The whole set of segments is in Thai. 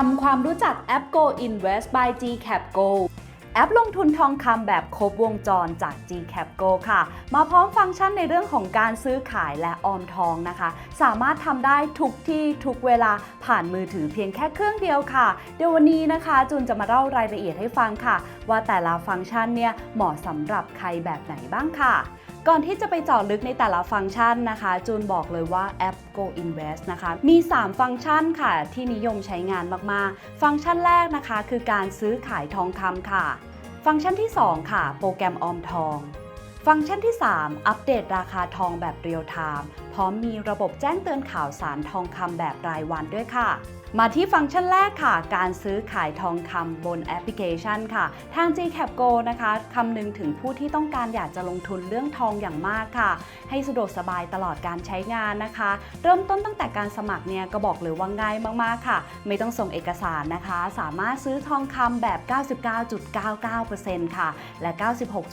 ทำความรู้จักแอป Go Invest by GCap Go แอปลงทุนทองคำแบบครบวงจรจาก GCap Go ค่ะ มาพร้อมฟังก์ชันในเรื่องของการซื้อขายและออมทองนะคะ สามารถทำได้ทุกที่ทุกเวลาผ่านมือถือเพียงแค่เครื่องเดียวค่ะ เดี๋ยววันนี้นะคะจูนจะมาเล่ารายละเอียดให้ฟังค่ะ ว่าแต่ละฟังก์ชันเนี่ยเหมาะสำหรับใครแบบไหนบ้างค่ะ ก่อนที่จะไปเจาะลึกในแต่ละฟังก์ชันนะคะ จูนบอกเลยว่าแอป Go Invest นะคะ มี 3 ฟังก์ชันค่ะ ที่นิยมใช้งานมาก ๆ ฟังก์ชันแรกนะคะ คือการซื้อขายทองคำค่ะ ฟังก์ชันที่ 2 ค่ะ โปรแกรมออมทอง ฟังก์ชันที่ 3 อัปเดตราคาทองแบบเรียลไทม์พร้อมมีระบบแจ้งเตือนข่าวสารทองคำแบบรายวันด้วยค่ะ มาที่ฟังก์ชันแรกค่ะ การซื้อขายทองคำบนแอปพลิเคชันค่ะ ทาง GCap Go นะคะคำนึงถึงผู้ที่ต้องการอยากจะลงทุนเรื่องทองอย่างมากค่ะ ให้สะดวกสบายตลอดการใช้งานนะคะ เริ่มต้นตั้งแต่การสมัครเนี่ยก็บอกเลยว่าง่ายมากๆค่ะ ไม่ต้องส่งเอกสารนะคะ สามารถซื้อทองคำแบบ 99.99%ค่ะ และ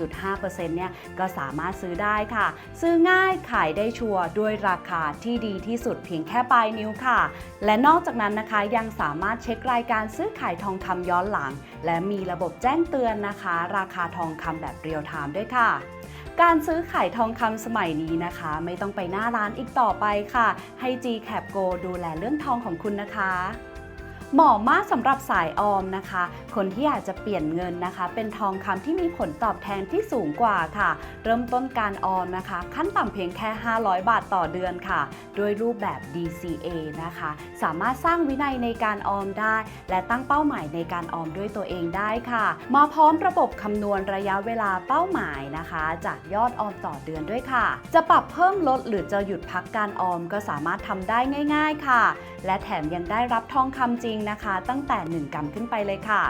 96.5%เนี่ยก็สามารถซื้อได้ค่ะ ซื้อง่ายขายได้ชัวร์ด้วยราคาที่ดีที่สุดเพียงแค่ปลายนิ้วค่ะ และนอกจากนั้นนะคะยังสามารถเช็ครายการซื้อขายทองคำย้อนหลัง และมีระบบแจ้งเตือนนะคะ ราคาทองคำแบบเรียลไทม์ด้วยค่ะการซื้อขายทองคำสมัยนี้นะคะ ไม่ต้องไปหน้าร้านอีกต่อไปค่ะ ให้ GCap Go ดูแลเรื่องทองของคุณนะคะ เหมาะมากสำหรับสายออมนะคะ คนที่อยากจะเปลี่ยนเงินนะคะ เป็นทองคำที่มีผลตอบแทนที่สูงกว่าค่ะ เริ่มต้นการออมนะคะ ขั้นต่ำเพียงแค่ 500 บาทต่อเดือนค่ะ ด้วยรูปแบบ DCA นะคะ สามารถสร้างวินัยในการออมได้ และตั้งเป้าหมายในการออมด้วยตัวเองได้ค่ะ มาพร้อมระบบคำนวณระยะเวลาเป้าหมายนะคะ จากยอดออมต่อเดือนด้วยค่ะ จะปรับเพิ่มลดหรือจะหยุดพักการออมก็สามารถทำได้ง่าย ๆ ค่ะ และแถมยังได้รับทองคำจริงนะคะ ตั้งแต่ 1 กรัมขึ้นไปเลยค่ะ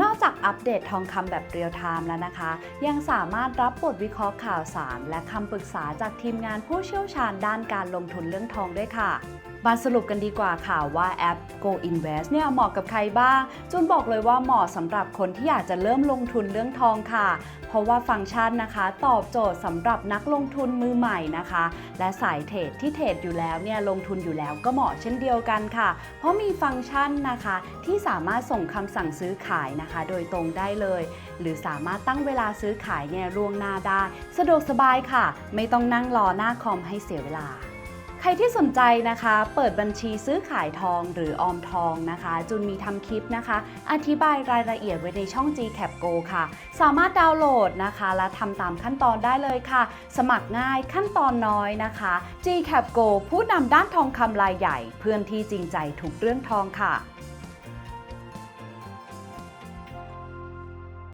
นอกจากอัปเดตทองคำแบบเรียลไทม์แล้วนะคะ ยังสามารถรับบทวิเคราะห์ข่าวสาร และคำปรึกษาจากทีมงานผู้เชี่ยวชาญด้านการลงทุนเรื่องทองด้วยค่ะ มาสรุปกันดีกว่าค่ะว่าแอป Go Invest เนี่ยเหมาะกับใครบ้าง จุนบอกเลยว่าเหมาะสำหรับคนที่อยากจะเริ่มลงทุนเรื่องทองค่ะ เพราะว่าฟังก์ชันนะคะ ตอบโจทย์สำหรับนักลงทุนมือใหม่นะคะ และสายเทรดที่เทรดอยู่แล้วเนี่ยลงทุนอยู่แล้วก็เหมาะเช่นเดียวกันค่ะ เพราะมีฟังก์ชันนะคะที่สามารถส่งคำสั่งซื้อขายนะคะ โดยตรงได้เลย หรือสามารถตั้งเวลาซื้อขายเนี่ยล่วงหน้าได้ สะดวกสบายค่ะ ไม่ต้องนั่งรอหน้าคอมให้เสียเวลา ใครที่สนใจนะคะ เปิดบัญชีซื้อขายทองหรือออมทองนะคะ จุนมีทำคลิปนะคะ อธิบายรายละเอียดไว้ในช่อง GCap Go ค่ะ สามารถดาวน์โหลดนะคะ และทำตามขั้นตอนได้เลยค่ะ สมัครง่ายขั้นตอนน้อยนะคะ GCap Go ผู้นำด้านทองคำรายใหญ่ เพื่อนที่จริงใจถูกเรื่องทองค่ะ